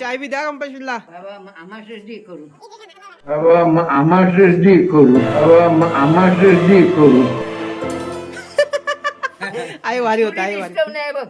चाय बी द्या कंपनीला बाबा मग आम्हाला दे करू. बाबा मग आम्हाला दे करू. बाबा मग आम्हाला दे करू. आई वारी होता आई वारी. डिस्टर्ब नाही बघ.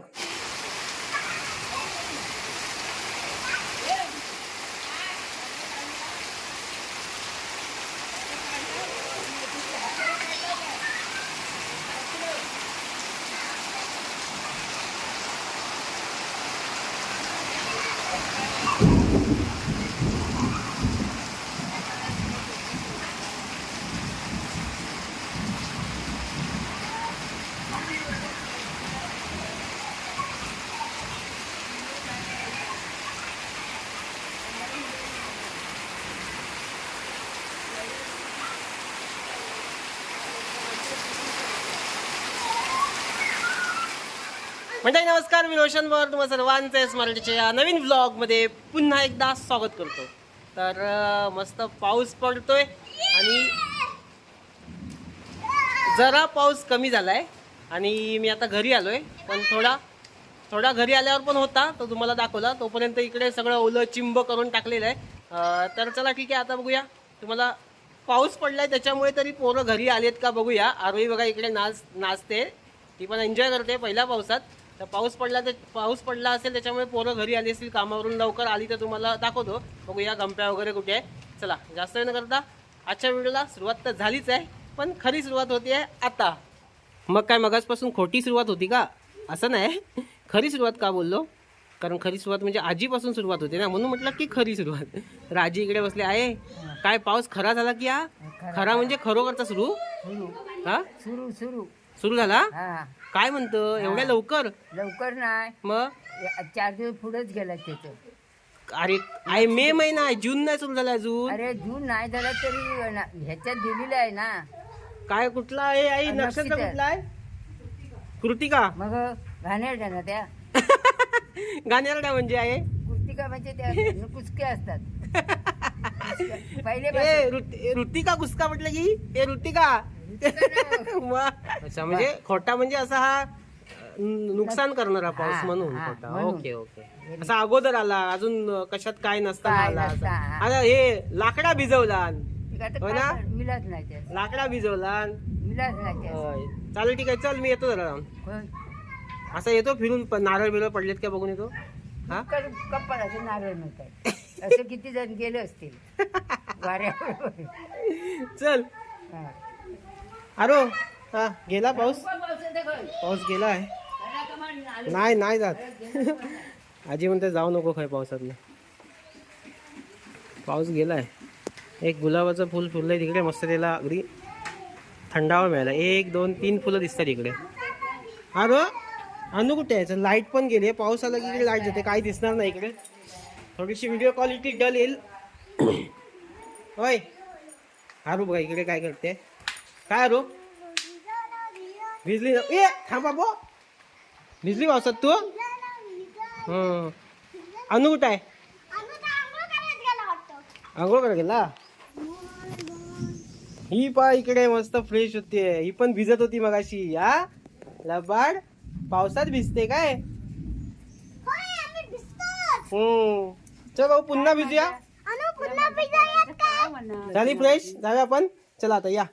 म्हणजे नमस्कार. मी रोशन वर तुम्हा सर्वांचे मराठीच्या या नवीन ब्लॉगमध्ये पुन्हा एकदा स्वागत करतो. तर मस्त पाऊस पडतोय आणि जरा पाऊस कमी झाला आहे आणि मी आता घरी आलो आहे पण थोडा थोडा घरी आल्यावर पण होता तो तुम्हाला दाखवला. तोपर्यंत इकडे सगळं ओलं चिंब करून टाकलेलं आहे. तर चला ठीक आहे आता बघूया. तुम्हाला पाऊस पडलाय त्याच्यामुळे तरी पोरं घरी आलेत का बघूया. आरोही बघा इकडे नाच नाचते. ती पण एन्जॉय करते पहिल्या पावसात. तर पाऊस पडला तर पाऊस पडला असेल त्याच्यामुळे पोरं घरी आली असतील कामावरून लवकर आली तर तुम्हाला दाखवतो. बघूया गंप्या वगैरे कुठे आहे. चला जास्त न करता आजच्या व्हिडिओला सुरुवात तर झालीच आहे पण खरी सुरुवात होती आहे आता. मग काय मगाचपासून खोटी सुरुवात होती का? असं नाही. खरी सुरुवात का बोललो? कारण खरी सुरुवात म्हणजे आजीपासून सुरुवात होते ना म्हणून म्हटलं की खरी सुरुवात. तर आजी इकडे बसले आहे काय पाऊस खरा झाला की हा? खरा म्हणजे खरोखरचा सुरू? सुरू. हा? सुरू सुरू. सुरू झाला? काय म्हणतं? एवढ्या लवकर? लवकर नाही. मग? या- चार दिवस पुढेच गेला त्याचं अरे आहे मे महिना आहे जून नाही सुरू झाला अजून. अरे जून नाही झाला तरी ना- ह्याच्यात दिलेलं आहे ना. काय कुठला आहे आई? नक्षत्र. नक्षत्र कुठला आहे? कृतिका. मग घाणेरड्या ना त्या. गाण्यारडा म्हणजे आहे? कुर्तिका म्हणजे त्या कुचक्या असतात. कुचक्या. पहिले ए, ऋत- ऋतिका कुसका म्हटलं की? ए ऋतिका. अच्छा म्हणजे खोटा म्हणजे असा हा नुकसान करणारा पाऊस म्हणून खोटा. ओके ओके असा अगोदर आला अजून कशात काय नसताना काय आला. नसता, हा. आता हे लाकडा भिजवला ना? नाही लाकडा भिजवला नाही. चालेल ठीक आहे चल मी येतो जरा. असं येतो फिरून नारळ बिरळ पडलेत का बघून येतो हा नारळ मिळतात असं किती जण गेले असतील वाऱ्यावर चल. अरो हा गेला पाऊस? पाऊस गेला आहे. नाही नाही जात. आजी म्हणते जाऊ नको काय पावसातनं. पाऊस गेलाय. एक गुलाबाचं फुल फुललंय तिकडे मस्त त्याला अगदी थंडावा मिळाला. एक दोन तीन फुलं दिसतात इकडे. अरो अनु कुठे आहे? लाइट पण गेली पाऊस आला की इकडे लाइट जाते काही दिसणार नाही इकडे. थोडीशी व्हिडिओ क्वालिटी डल येईल. होय हारू बघा इकडे काय करते? काय हारू भिजली. ए थांबा बो. भिजली पावसात तू? हं. अनु कुठं आहे? आंघोळ करायला गेला? ही पा इकडे मस्त फ्रेश होतीये ही पण भिजत होती मगाशी हा? लबाड. पावसात भिजते काय? हम्म. चल भाऊ पुन्हा भिजूया? झाली फ्रेश जाऊया आपण? चला आता या.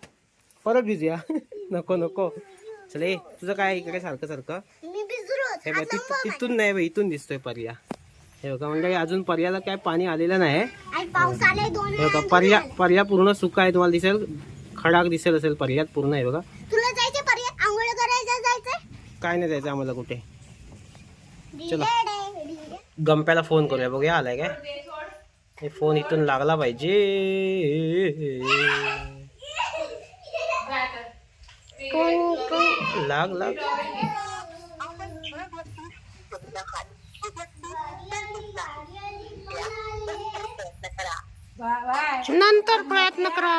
परत भिजूया. नको नको. चल तुझं काय इकडे सारखं सारखं? हे बघ तिथ- तिथून नाही बघ इथून दिसतोय पर्या. हे बघा म्हणजे अजून पर्याला काय पाणी आलेलं नाही. हे बघा पर्या पर्या पूर्ण सुका आहे तुम्हाला दिसेल. खडाक दिसेल असेल पर्यात पूर्ण आहे बघा. काय नाही जायचं आम्हाला कुठे. चला. गंप्याला फोन करूया बघूया आलाय काय? हे फोन इथून लागला पाहिजे. लाग लाग. नंतर प्रयत्न करा.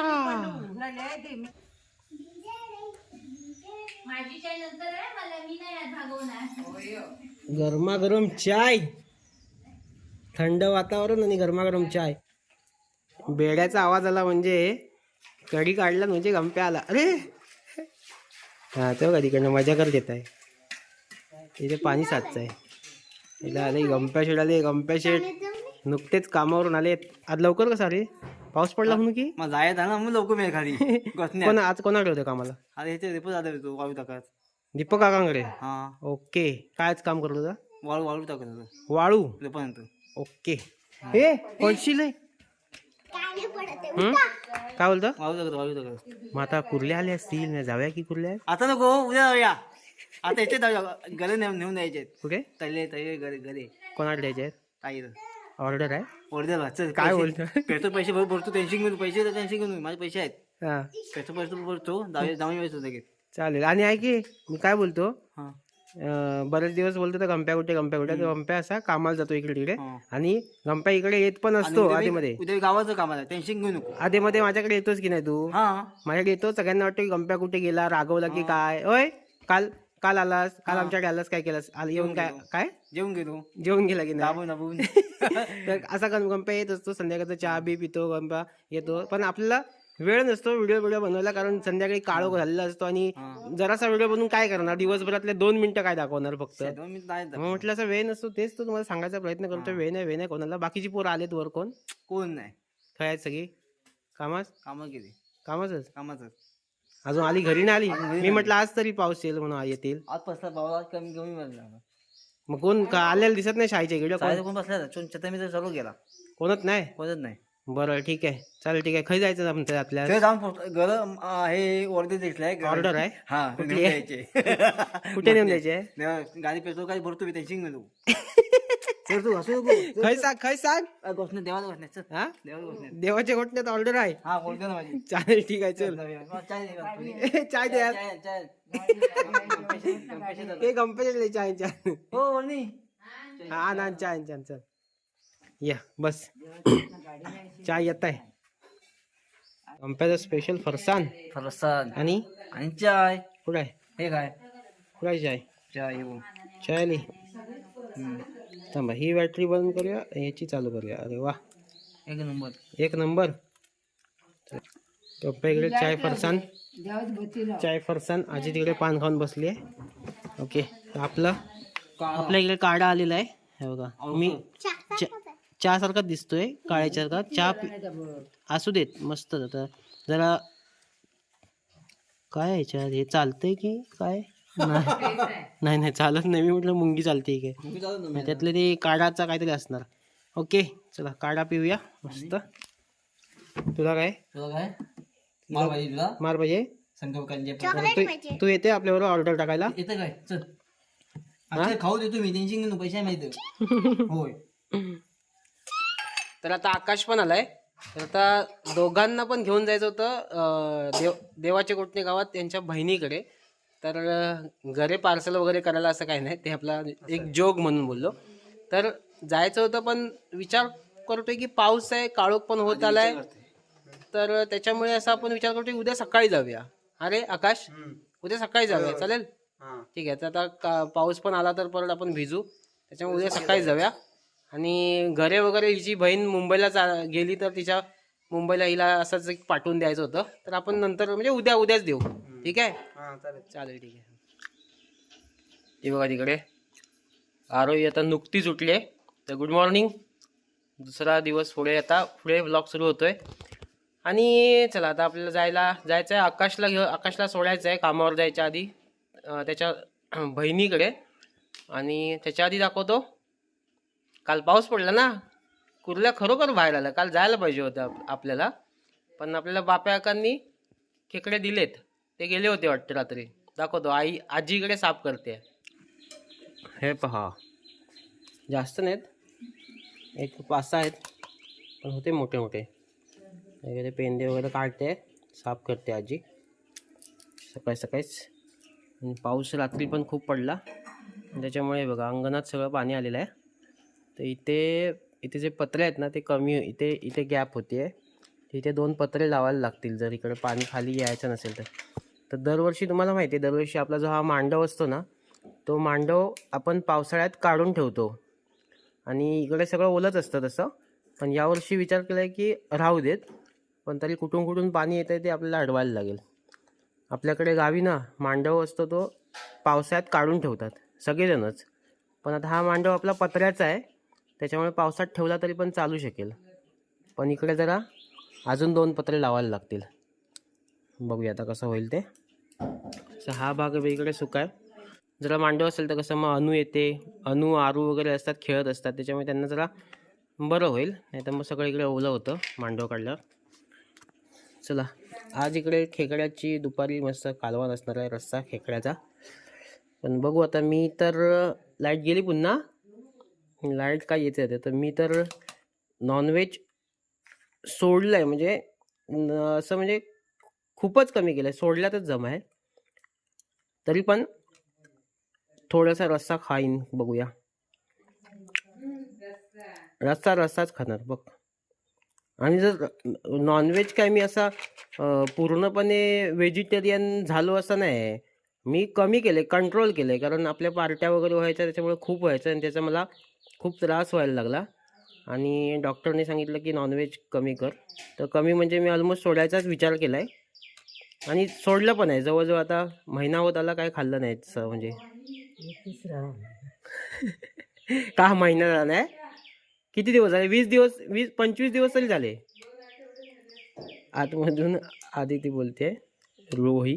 गरमागरम चाय. थंड वातावरण आणि गरमागरम चाय. बेड्याचा आवाज आला म्हणजे कडी काढला म्हणजे गंप्या आला. अरे! हा तो का तिकडनं मजा कर देत आहे तिथे पाणी साचत आहे तिला आले गंप्या शेड आले गंप्या शेड. नुकतेच कामावरून आले आज लवकर कसं आले पाऊस पडला म्हणून की? मग जायचं ना मग लवकर मिळेल खाली. कोण आज कोणाकडे होते कामाला? अरे इथे रेपो जात होतो वाळू टाकत. दीपक काकांकडे? हा. ओके. कायच काम करत होता? वाळू वाळू टाकत होतो. वाळू? ओके. पडशील हे? काय. हं? बोलतो? वाळू टाकत मग आता कुर्ल्या आल्या असतील ना जाऊया की कुर्ल्या? आता नको उद्या जाऊया. आता इथे जाऊया घरी नेऊन नेऊन द्यायचे कुठे? तले तले घरी घरी. कोणाला द्यायचे आहेत? ताईर ऑर्डर आहे? चल काय बोलतोय? पेट्रोल पैसे भर भरतो टेन्शन घेऊन पैसे टेन्शन घेऊन. माझे पैसे आहेत. हा. पेट्रोल पैसे भरतो जाऊया जाऊन यायचं लगेच. चालेल. आणि आहे की मी काय बोलतो? हा. अं, बरेच दिवस बोलतो तर गंप्या कुठे गंप्या कुठे. तर गंप्या असा कामाला जातो इकडे तिकडे हा. आणि गंप्या इकडे येत पण आणि असतो उद्या आधीमध्ये. उद्या गावाचं काम आहे टेन्शन घेऊ नको. आधीमध्ये माझ्याकडे येतोच की नाही तू? हा. माझ्याकडे येतो सगळ्यांना वाटतं की गंप्या कुठे गेला रागवला की काय? ओय काल काल आलास काल आमच्याकडे आलास काय केलास? आल येऊन काय काय? जेवून घेतो जेवून गेला की नाही? दाबून दाबून. तर असा गं- गंप्या येत असतो संध्याकाळचा चहा बी पितो गंप्या येतो. पण आपल्याला वेळ नसतो व्हिडिओ व्हिडिओ बनवायला कारण संध्याकाळी काळो झालेला असतो आणि जरासा व्हिडिओ बनवून काय करणार? दिवसभरातले दोन मिनिटं काय दाखवणार फक्त? दोन मिनिट नाही मग म्हटलं असं वेळ नसतो तेच तो तुम्हाला सांगायचा प्रयत्न करतो वेळ नाही वेळ नाही कोणाला. बाकीची पोरं आलेत वर कोण? कोण नाही. काय आहेत सगळी? कामाच कामं केली कामाचंच कामाचं अजून आली घरी नाही आली? मी म्हटलं आज तरी पाऊस येईल म्हणून येतील. आज पसला आज कमी कमी मग कोण का आलेलं दिसत नाही शाळेच्या इकडे कोण? बसला? छत्री तर चालू गेला कोणच नाही? कोणच नाही. बरं ठीक आहे. चालेल ठीक आहे. खाई जायचं आमच्या आपल्या ते जाऊन पोस्ट- घर अं, हे वर्दी दिसलाय आहे? हा कुठली नेऊन आहे? द्यायचे. कुठे नेऊन द्यायचे गाडी पेट्रोल काय भरतो मी टेन्शन घेतो चल तू हसू नको. खाई सांग सांग. घोषणे देवाला घोषणे चल. हा? देवाला घोषणे. देवाच्या घोटण्यात ऑर्डर आहे. हा बोलतो ना माझी. चालेल ठीक आहे चल. चाय दे का? चाय द्या चाय चाय पैसे- पैसे देतो. हे चाय चाय. हो. हा ना चाय चाय चल. या बस. चाय येत आहे स्पेशल फरसान. फरसाण आणि? आणि चाय. कुठं आहे हे काय? कुठं चाय? चाय हो. चाय आली थांबा ही बॅटरी बंद करूया याची चालू करूया. अरे वा. एक नंबर. एक नंबर. गप्पा इकडे चाय फरसान. चाय फरसान. आजी तिकडे पान खाऊन बसली आहे ओके. आपलं? आपल्या इकडे काढा आलेला आहे. हे बघा. मी चहा सारखाच दिसतोय काळ्याच्या चहा पि- असू देत मस्त. आता जरा काय आहे याच्यात? हे चालतंय की काय? नाही. नाही नाही चालत नाही. मी म्हटलं मुंगी चालते की. काय त्यातले ते काढाचा काहीतरी असणार. ओके चला काढा पिऊया. मस्त. तुला काय? तुला काय? मार पाहिजे तुला? मार पाहिजे? संकल्प कांजे चॉकलेट तू येते आपल्याबरोबर ऑर्डर टाकायला? येतं काय? चल. खाऊ देतो मी. टेन्शन घेऊन पैसे आहे माहिती. होय. तर आता आकाश पण आलाय. तर आता दोघांना पण घेऊन जायचं होतं देव देवाच्या कोटणे गावात त्यांच्या बहिणीकडे. तर घरे पार्सल वगैरे करायला असं काही नाही ते आपला एक जोग म्हणून बोललो. तर जायचं होतं पण विचार करतोय की पाऊस आहे काळोख पण होत आलाय. तर त्याच्यामुळे असं आपण विचार करतोय की उद्या सकाळी जाऊया. अरे आकाश उद्या सकाळी जाऊया चालेल? ठीक आहे तर आता पाऊस पण आला तर परत आपण भिजू. त्याच्यामुळे उद्या सकाळी जाऊया. आणि घरे वगैरे हिची बहीण मुंबईला चा- गेली तर तिच्या मुंबईला हिला असंच एक पाठवून द्यायचं होतं. तर आपण नंतर म्हणजे उद्या उद्याच देऊ. ठीक आहे? चालेल. ठीक आहे. हे बघा तिकडे. आरोही आता नुकतीच उठली आहे तर गुड मॉर्निंग दुसरा दिवस पुढे आता पुढे ब्लॉग सुरू होतोय. आणि चला आता आपल्याला जायला जायचं आहे आकाशला घेऊ आकाशला सोडायचं आहे कामावर जायच्या आधी. त्याच्या बहिणीकडे. आणि त्याच्या आधी दाखवतो. काल पाऊस पडला ना. कुर्ल्या खरोखर बाहेर आला काल जायला पाहिजे होतं आप- आपल्याला. पण आपल्याला बाप्याकांनी खेकडे दिलेत. ते गेले होते वाटते रात्री. दाखवतो. आई आजीकडे साफ करते. हे पहा. जास्त नाहीत. एक पाच सहा आहेत. पण होते मोठे मोठे. वगैरे पेंदे वगैरे काढते. साफ करते आजी. सकाळी सकाळीच. आणि पाऊस रात्री पण खूप पडला. त्याच्यामुळे बघा अंगणात सगळं पाणी आलेलं आहे. तर इथे इथे जे पत्रे आहेत ना ते कमी इथे इथे गॅप होते आहे दोन पत्रे लावायला लागतील जर इकडे पाणी खाली यायचं नसेल तर. तर दरवर्षी तुम्हाला माहिती आहे दरवर्षी आपला जो हा मांडव असतो ना तो मांडव आपण पावसाळ्यात काढून ठेवतो. आणि इकडे सगळं ओलंच असतं तसं. पण यावर्षी विचार केला आहे की राहू देत पण तरी कुठून कुठून पाणी येतं ते आपल्याला अडवायला लागेल. आपल्याकडे गावी ना मांडव असतो तो पावसाळ्यात काढून ठेवतात सगळेजणच. पण आता हा मांडव आपला पत्र्याचा आहे. त्याच्यामुळे पावसात ठेवला तरी पण चालू शकेल. पण इकडे जरा अजून दोन पत्रे लावायला लागतील. बघूया आता कसं होईल ते. तर हा भाग वेगळे सुका आहे. जरा मांडव असेल तर कसं मग अणू येते. अणू आरू वगैरे असतात खेळत असतात. त्याच्यामुळे त्यांना जरा बरं होईल. नाही तर मग सगळं इकडे ओलं होतं मांडव काढल्यावर. चला आज इकडे खेकड्याची दुपारी मस्त कालवा असणार आहे रस्सा खेकड्याचा. पण बघू आता मी तर लाइट गेली पुन्हा. लाइट काय येते ते तर मी तर नॉनव्हेज सोडलं आहे म्हणजे असं म्हणजे खूपच कमी केलं आहे सोडल्यातच जमा आहे. तरी पण थोडासा रस्सा खाईन बघूया. रस्सा रस्साच खाणार बघ. आणि जर नॉनव्हेज काय मी असा पूर्णपणे व्हेजिटेरियन झालो असं नाही मी कमी केले कंट्रोल केले कारण आपल्या पार्ट्या वगैरे व्हायच्या त्याच्यामुळे खूप व्हायचं आणि त्याचा मला खूप त्रास व्हायला लागला. आणि डॉक्टरने सांगितलं की नॉनव्हेज कमी कर. तर कमी म्हणजे मी ऑलमोस्ट सोडायचाच विचार केला आहे आणि सोडलं पण आहे. जवळजवळ आता महिना होत आला काय खाल्लं नाही तसं म्हणजे. का महिना झाला आहे किती दिवस झाले? वीस दिवस वीस पंचवीस दिवस तरी झाले. आतमधून आदिती बोलते रोही.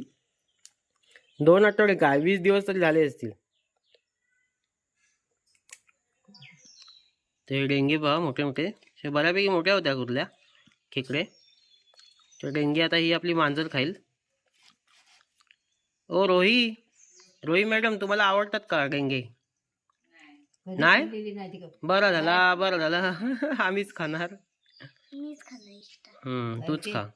दोन आठवडे काय? वीस दिवस तरी झाले असतील. ते डेंगे पहा मोठे मोठे. ते बऱ्यापैकी मोठ्या होत्या कुठल्या? खेकडे. तर डेंगे आता ही आपली मांजर खाईल. ओ रोही. रोही मॅडम तुम्हाला आवडतात का डेंगे? नाही? बरं झाला बरं झालं. आम्हीच खाणार. तूच खा.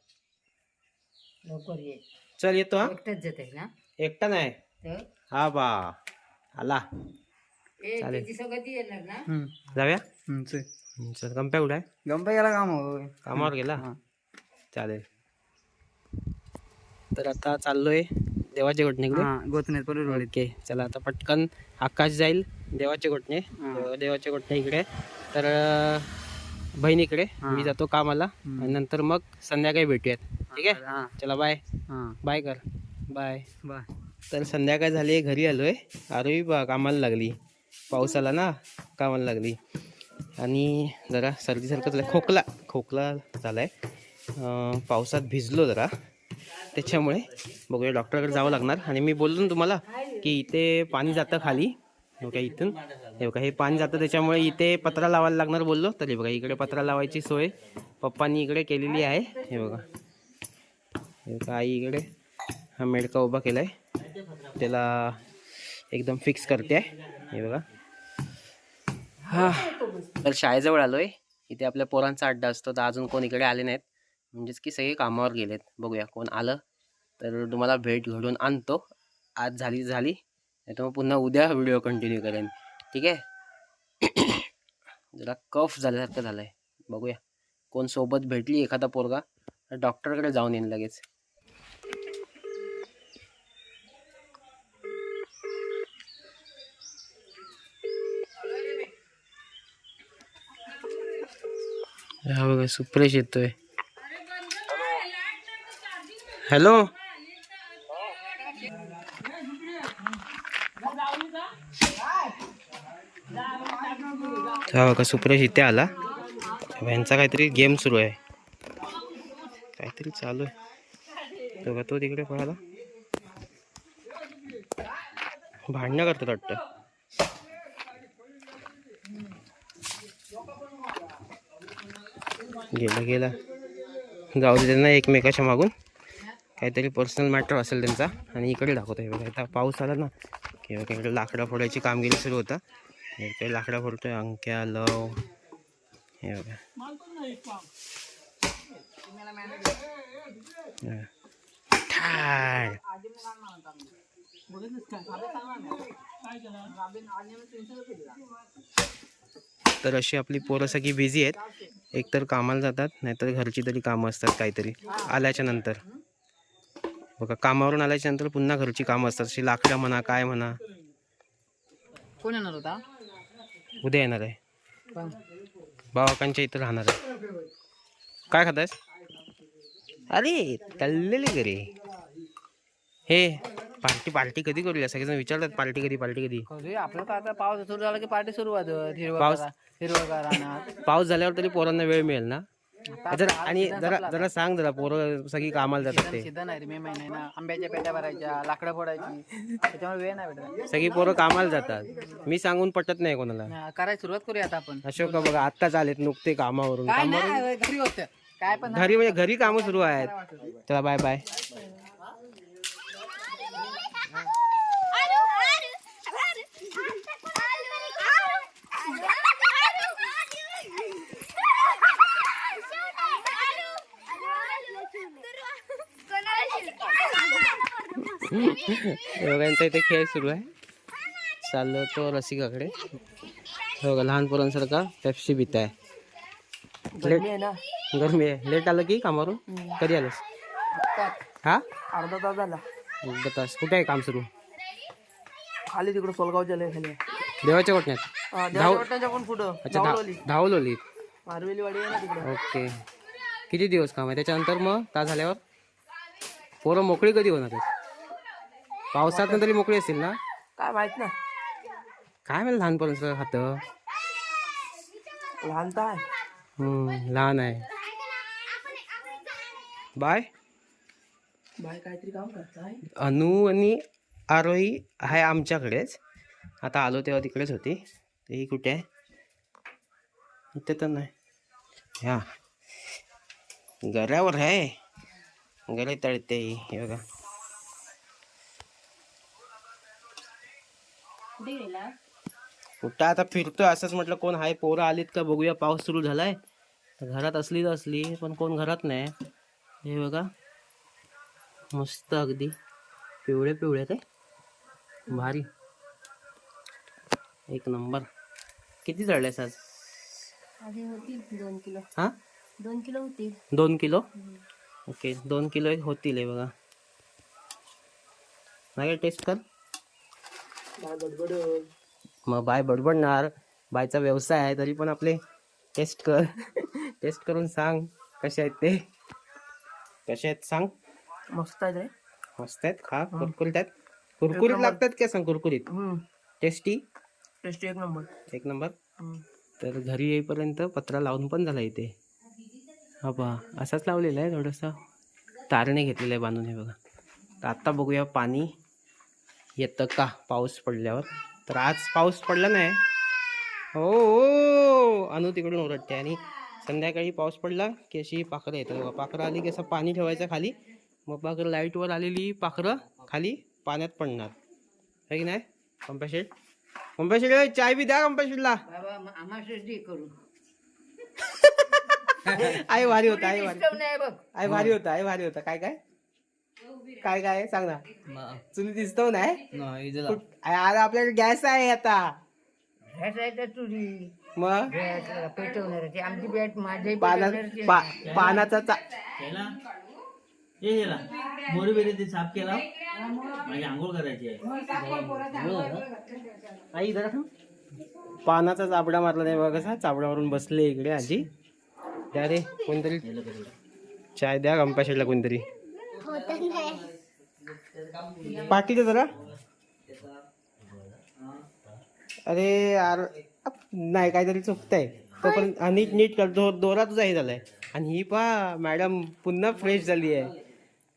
लवकर ये. चल येतो हा. एकटाच जाते ना? एकटा नाही. हा बा. आला. चालेल. जाऊया? हम्म, चल. गंप्या कुठे आहे? गंपा गेला काम होय. कामावर गेला? हा. चालेल. तर आता चाललोय देवाच्या घटनेकडे हा ओके चला आता पटकन आकाश जाईल देवाचे घोटणे. देव- देवाचे घोटणे इकडे. तर अं, बहिणीकडे मी जातो कामाला. आणि नंतर मग संध्याकाळी भेटूयात. ठीक आहे? हा. चला बाय. हा. बाय कर. बाय. बाय. तर संध्याकाळ झाली घरी आलोय. आरोही बा कामाला लागली. पाऊस आला ना कामाला लागली. आणि जरा सर्दीसारखं झालं खोकला खोकला झाला आहे पावसात भिजलो जरा. त्याच्यामुळे बघूया डॉक्टरकडे जावं लागणार. आणि मी बोललो ना तुम्हाला की इथे पाणी जातं खाली. हे बघा इथून. हे बघा हे पाणी जातं त्याच्यामुळे इथे पत्रा लावायला लागणार बोललो. तरी बघा इकडे पत्रा लावायची सोय. पप्पांनी इकडे केलेली आहे. हे बघा. हे बघा आई इकडे हा मेडका उभा केलाय. त्याला एकदम फिक्स करते आहे. हे बघा. हा. तर शाळेजवळ आलोय. इथे आपल्या पोरांचा अड्डा असतो तर अजून कोण इकडे आले नाहीत. म्हणजेच की सगळे कामावर गेलेत. बघूया कोण आलं. तर तुम्हाला भेट घडून आणतो. आज झाली झाली. नाही तर मग पुन्हा उद्या व्हिडिओ कंटिन्यू करेन. ठीक आहे? जरा कफ झाल्यासारखं झालंय. बघूया. कोण सोबत भेटली एखादा पोरगा. तर डॉक्टरकडे जाऊन येईन लगेच. हा बघा सुप्रेश येतोय. हॅलो? हा बघा सुप्रेश इथे आला. यांचा काहीतरी गेम सुरू आहे. काहीतरी चालू आहे. बघा तो तिकडे पळाला. भांडणं करतात वाटतं. गेला गेला. जाऊ दे त्यांना एकमेकाच्या मागून. काहीतरी पर्सनल मॅटर असेल त्यांचा. आणि इकडे दाखवतो हे बघा. आता पाऊस आला ना की बघा इकडे लाकडा फोडायची कामगिरी सुरू होता. इकडे लाकडा फोडतोय अंक्या लव. हे बघा. हा. तर अशी आपली पोरं सगळी बिझी आहेत. एकतर कामाला जातात नाहीतर घरची तरी कामं असतात काहीतरी. आल्याच्यानंतर. बघा कामावरून आल्याच्यानंतर पुन्हा घरची कामं असतात. अशी लाकडं म्हणा काय म्हणा. कोण येणार होता? उद्या येणार आहे. बाबाकांच्या इथं राहणार आहे. काय खातायस? अरे तळलेले घरी. हे पार्टी पार्टी कधी करूया? सगळेजण विचारतात पार्टी कधी पार्टी कधी? आपलं काय आता पाऊस सुरू झाला की पार्टी सुरू होतं हिरवळ पाऊस- रानात. पाऊस झाल्यावर तरी पोरांना वेळ मिळेल ना? जरा आणि जरा जरा सांग जरा पोरं सगळी कामाला जातात ते. सीझन आहे रे, मे महिने ना. आंब्याच्या पेट्या भरायच्या लाकडं फोडायची. त्याच्यामुळे वेळ नाही भेटत. सगळी पोरं कामाला जातात. मी सांगून पटत नाही कोणाला. हा, करायला सुरुवात करूया आता आपण. अशोक बघा आत्ताच आलेत नुकते कामावरून. काय कामावरून नाही घरी होत. काय पण घरी म्हणजे घरी कामं सुरू आहेत. चला बाय बाय दोघांचा इथे खेळ सुरू आहे. चाललो तो रसिकाकडे. हो का लहान पोरांसारखा पेप्सी पित आहे लेट गरमी आहे. लेट आलं की कामावरून? कधी आलंस? हा? अर्धा तास झाला. अर्धा तास. कुठे आहे काम सुरू? खाली तिकडे सोलगावच्या लय खाली. देवाच्या कोटण्यात. देवाच्या पण पुढं. अच्छा धावलोली. मारवेली वाडी आहे ना तिकडे. ओके. किती दिवस काम आहे? त्याच्यानंतर मग? तास झाल्यावर? पोरं मोकळी कधी होणार आहेत? पावसात तरी मोकळी असेल ना? काय माहीत ना. काय मला लहान पोरांचं हात? लहान तर आहे. हम्म, लहान आहे. बाय. बाय काहीतरी काम करताय अनु आणि आरोही आहे आमच्याकडेच. आता आलो तेव्हा तिकडेच होती. तेही कुठे आहे? इथे तर नाही. ह्या घरावर आहे. घरे तळते ही. हे बघा. कुठं आता फिरतोय असंच म्हटलं कोण आहे पोरं आलीत का बघूया पाऊस सुरू झालाय. घरात असली तर असली पण कोण घरात नाही. हे बघा. मस्त अगदी. पिवळे पिवळे ते. भारी. एक नंबर. किती चढलेस आज? आधी होती दोन किलो. हा? दोन किलो होती. दोन किलो? ओके दोन किलो एक होतील हे बघा. नाही टेस्ट कर. मग बाय बडबडणार. बायचा व्यवसाय आहे तरी पण आपले टेस्ट कर. टेस्ट करून सांग कसे आहेत ते. कसे आहेत सांग. मस्त आहे रे. मस्त आहेत खा कुरकुरीत आहेत? कुरकुरीत लागतात काय सांग कुरकुरीत? टेस्टी टेस्टी एक नंबर. एक नंबर. तर घरी येईपर्यंत पत्रा लावून पण झाला इथे. हा पहा असाच लावलेला आहे थोडंसं. तारणे घेतलेलं आहे बांधून हे बघा. तर आत्ता बघूया पाणी. येतं का पाऊस पडल्यावर? तर आज पाऊस पडला नाही. हो हो अनु तिकडून ओरडते आणि संध्याकाळी पाऊस पडला की अशी पाखरं येतात. पाखरं आली की असं पाणी ठेवायचं खाली. मग पाखरं लाईटवर आलेली पाखरं खाली पाण्यात पडणार. आहे की नाही? कंपॅशेट कंपॅशेट चाय बी द्या कंपॅशेटला करू आई भारी होता आई भारी. आई भारी होता आई भारी होता. काय काय? काय काय सांग ना. चुली दिसतो नाही कुठ- अरे आपल्याकडे गॅस आहे आता. ह्याच आहे तर तुझी मग? आमची बॅट माझी पाना पा- पानाचा चा हे गेला मोरी बेले ते साफ केला. माझी आंघोळ करायची आहे. आई जरा थांब. पानाचा चाबडा मारला नाही बघा कसा? चाबडावरून बसले इकडे आजी. द्या रे कोणतरी चाय द्या कंपॅशेटला कोणतरी. पाठी जरा? अरे यार नाही काहीतरी चुकतंय. तोपर्यंत पण नीट नीट करतो दोरा तुझा हे झालाय. आणि ही पा मॅडम पुन्हा फ्रेश झाली आहे.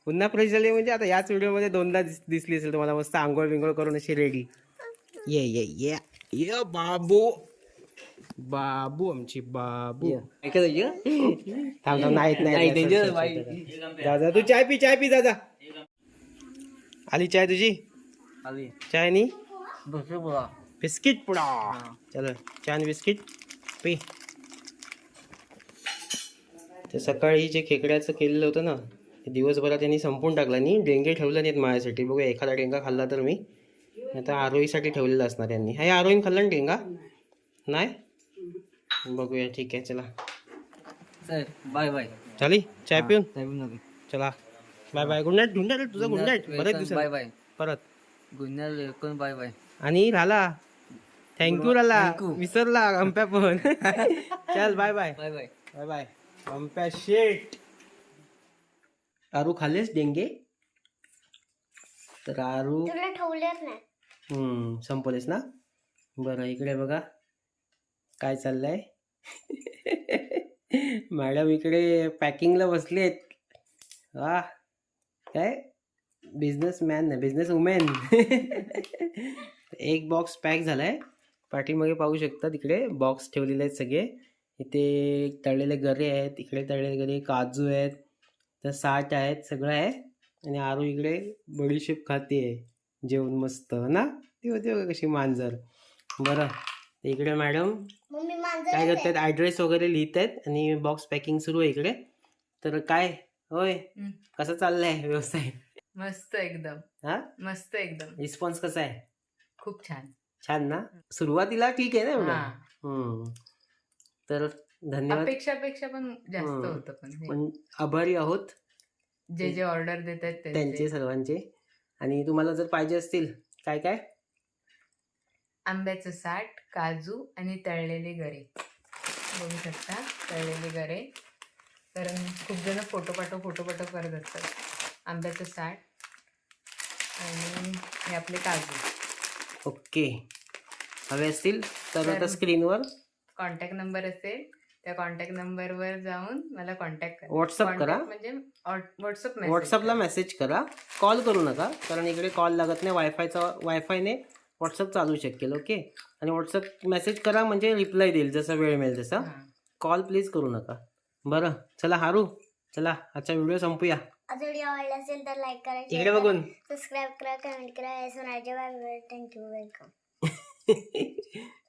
पुन्हा फ्रेश झाली आहे म्हणजे आता याच व्हिडिओमध्ये दोनदा दिस- दिसली असेल तुम्हाला मस्त आंघोळ बिंगोळ करून अशी रेडी ये ये ये. ये बाबू. बाबू आमची बाबू थांब थांब नाहीत नाही जा जा तू चाय पी चाय पी जा आली चाय तुझी चाय नी बिस्किट पुडा चल चाय आणि बिस्किट पी ते सकाळी जे खेकड्याचं केलेलं होतं ना ते दिवसभरात त्यांनी संपून टाकलं. आणि डेंगे ठेवलं नाहीत माझ्यासाठी. बघूया एखादा डेंगा खाल्ला तर मी. आता आरोहीसाठी ठेवलेलं असणार यांनी हा आरोहीन खाल्ला ना डेंगा? नाही? बघूया ठीक आहे चला. बाय बाय चाली चाय पिऊन? चला. Bye bye good night good night तुझा गुड नाईट दिवस बाय परत. कोण बाय बाय आणि राला थँक्यू राला विसरला अंप्या पण. चल bye bye bye bye bye bye Ampya शेट आरू खाल्लेस डेंगे? तर आरू हम्म, संपवलेस ना? बरं इकडे बघा. काय चाललंय? मॅडम इकडे पॅकिंगला बसले आहेत वा काय? बिझनेस मॅन नाही बिझनेस वुमेन एक बॉक्स पॅक झाला आहे पाठीमागे पाहू शकता तिकडे बॉक्स ठेवलेले आहेत सगळे. इथे तळलेले गरे आहेत इकडे तळलेले गरे काजू आहेत तर साठ आहेत सगळं आहे. आणि आरू इकडे बडीशेप खाते आहे. जेवण मस्त ना? ती होती कशी मांजर. बरं. इकडे मॅडम मम्मी काय मांजर करतायत? ॲड्रेस वगैरे लिहित आहेत आणि बॉक्स पॅकिंग सुरू आहे इकडे. तर काय? होय. कसा चाललाय व्यवसाय? मस्त एकदम. हा? मस्त एकदम. रिस्पॉन्स कसा आहे? खूप छान. छान ना? सुरुवातीला ठीक आहे ना एवढं? हा. तर धन्यवाद. अपेक्षापेक्षा पण जास्त. होतं पण. पण आभारी आहोत. जे जे ऑर्डर देतात त्यांचे सर्वांचे. आणि तुम्हाला जर पाहिजे असतील काय काय? आंब्याचं साठ काजू आणि तळलेले गरे. बघू शकता तळलेले गरे. कारण खूप जण फोटो पाठव फोटो पाठव करत असतात. आंब्याचं साठ आणि हे आपले काजू. ओके. हवे असतील तर आता स्क्रीनवर कॉन्टॅक्ट नंबर असेल त्या कॉन्टॅक्ट नंबरवर जाऊन मला कॉन्टॅक्ट करा. व्हॉट्सअप करा. म्हणजे व्हॉट्सअप व्हॉट्सअपला मेसेज करा. कॉल करू. नका कारण इकडे कॉल लागत नाही. वायफायचा वायफायने व्हॉट्सअप चालू शकेल ओके आणि व्हॉट्सअप मेसेज करा म्हणजे रिप्लाय देईल जसा वेळ मिळेल तसा. कॉल प्लीज करू नका. बरं चला हारू चला आजचा व्हिडिओ संपूया. आता व्हिडिओ आवडला असेल तर लाईक करा इकडे बघून. सबस्क्राईब करा कमेंट करा. Thank you welcome